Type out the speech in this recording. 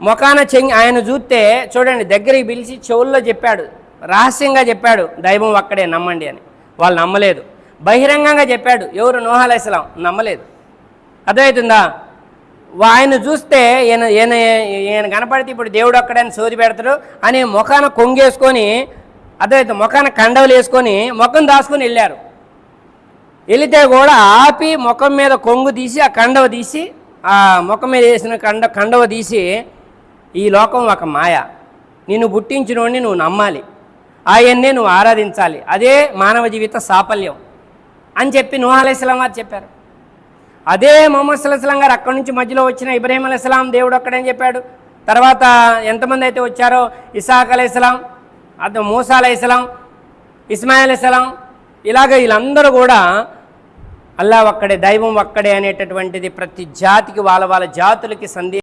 ముఖాన చెంగి ఆయన చూస్తే చూడండి దగ్గరికి పిలిచి చెవుల్లో చెప్పాడు. రహస్యంగా చెప్పాడు దైవం ఒక్కడే నమ్మండి అని. వాళ్ళు నమ్మలేదు. బహిరంగంగా చెప్పాడు ఎవరు నోహాలేసలాం నమ్మలేదు. అర్థమవుతుందా ఆయన చూస్తే ఈయన ఈయన ఈయన కనపడితే ఇప్పుడు దేవుడు ఒక్కడని సోది పెడతాడు అని ముఖాన కొంగేసుకొని అర్థమవుతుంది ముఖాన కండవలు వేసుకొని ముఖం దాచుకొని వెళ్ళారు. వెళితే కూడా ఆపి ముఖం మీద కొంగు తీసి ఆ కండవ తీసి ఆ ముఖం మీద వేసిన కండ కండవ తీసి ఈ లోకం ఒక మాయ. నిన్ను పుట్టించినోడిని నువ్వు నమ్మాలి. ఆయన్నే నువ్వు ఆరాధించాలి. అదే మానవ జీవిత సాఫల్యం అని చెప్పి నూహ అలైస్లాం వారు చెప్పారు. అదే మొహమ్మద్ సల్లాహం గారు అక్కడి నుంచి మధ్యలో వచ్చిన ఇబ్రాహీం అలైస్లాం దేవుడు ఒక్కడని చెప్పాడు. తర్వాత ఎంతమంది అయితే వచ్చారో? ఇసాక్ అలైస్లాం అత మూసా అలైస్లాం ఇస్మాయిల్ అలైస్లాం ఇలాగ వీళ్ళందరూ కూడా అల్లా ఒక్కడే దైవం ఒక్కడే అనేటటువంటిది ప్రతి జాతికి వాళ్ళ వాళ్ళ జాతులకి సందేహం